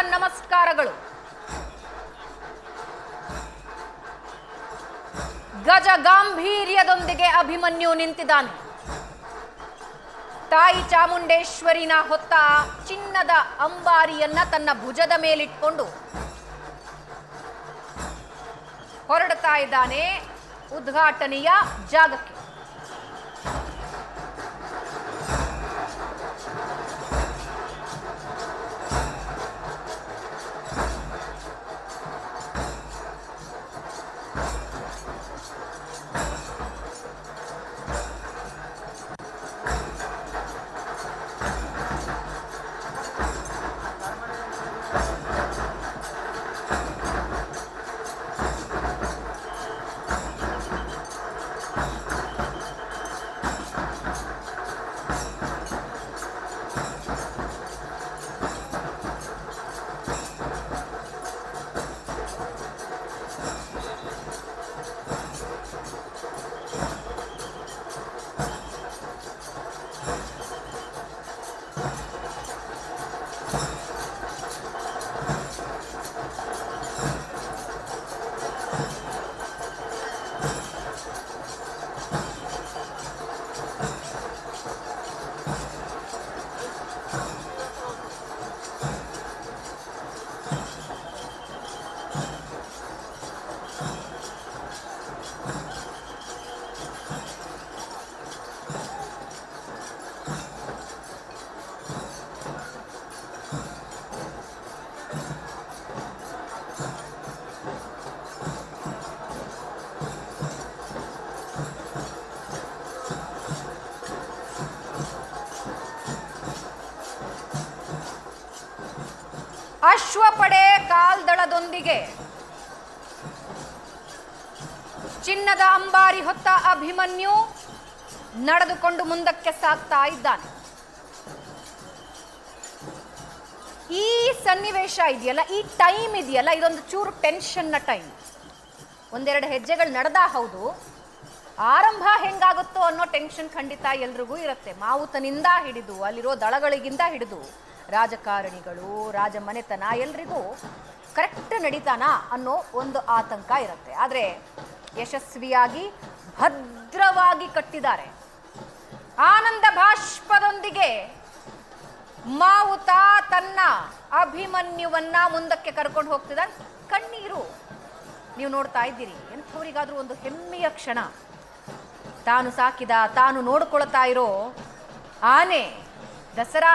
ರಥಗಳು ಗಜ ಗಾಂಭೀರ್ಯದೊಂದಿಗೆ ಅಭಿಮನ್ಯು ನಿಂತಿದ್ದಾನೆ. ತಾಯಿ ಚಾಮುಂಡೇಶ್ವರಿನ ಹೊತ್ತ ಚಿನ್ನದ ಅಂಬಾರಿಯನ್ನ ತನ್ನ ಭುಜದ ಮೇಲಿಟ್ಕೊಂಡು ಹೊರಡ್ತಾ ಇದ್ದಾನೆ ಉದ್ಘಾಟನೆಯ ಜಾಗಕ್ಕೆ. ಅಶ್ವಪಡೆ ಕಾಲ್ದಳದೊಂದಿಗೆ. ಚಿನ್ನದ ಅಂಬಾರಿ ಹೊತ್ತ ಅಭಿಮನ್ಯು ನಡೆದುಕೊಂಡು ಮುಂದಕ್ಕೆ ಸಾಗ್ತಾ ಇದ್ದಾನೆ. ಈ ಸನ್ನಿವೇಶ ಇದೆಯಲ್ಲ, ಈ ಟೈಮ್ ಇದೆಯಲ್ಲ, ಇದೊಂದು ಚೂರು ಟೆನ್ಷನ್ನ ಟೈಮ್. ಒಂದೆರಡು ಹೆಜ್ಜೆಗಳು ನಡೆದ ಹೌದು, ಆರಂಭ ಹೆಂಗಾಗುತ್ತೋ ಅನ್ನೋ ಟೆನ್ಷನ್ ಖಂಡಿತ ಎಲ್ರಿಗೂ ಇರುತ್ತೆ. ಮಾವುತನಿಂದ ಹಿಡಿದು, ಅಲ್ಲಿರೋ ದಳಗಳಿಗಿಂದ ಹಿಡಿದು ರಾಜಕಾರಣಿಗಳು, ರಾಜಮನೆತನ ಎಲ್ರಿಗೂ ಕರೆಕ್ಟ್ ನಡೀತಾನ ಅನ್ನೋ ಒಂದು ಆತಂಕ ಇರುತ್ತೆ. ಆದರೆ ಯಶಸ್ವಿಯಾಗಿ, ಭದ್ರವಾಗಿ ಕಟ್ಟಿದ್ದಾರೆ. ಆನಂದ ಭಾಷ್ಪದೊಂದಿಗೆ ಮಾವುತ ತನ್ನ ಅಭಿಮನ್ಯುವನ್ನ ಮುಂದಕ್ಕೆ ಕರ್ಕೊಂಡು ಹೋಗ್ತಿದ್ದಾನೆ. ಕಣ್ಣೀರು. ನೀವು ನೋಡ್ತಾ ಇದ್ದೀರಿ, ಎಂಥವರಿಗಾದ್ರೂ ಒಂದು ಹೆಮ್ಮೆಯ ಕ್ಷಣ. ತಾನು ಸಾಕಿದ, ತಾನು ನೋಡ್ಕೊಳ್ತಾ ಇರೋ ಆನೆ ದಸರಾ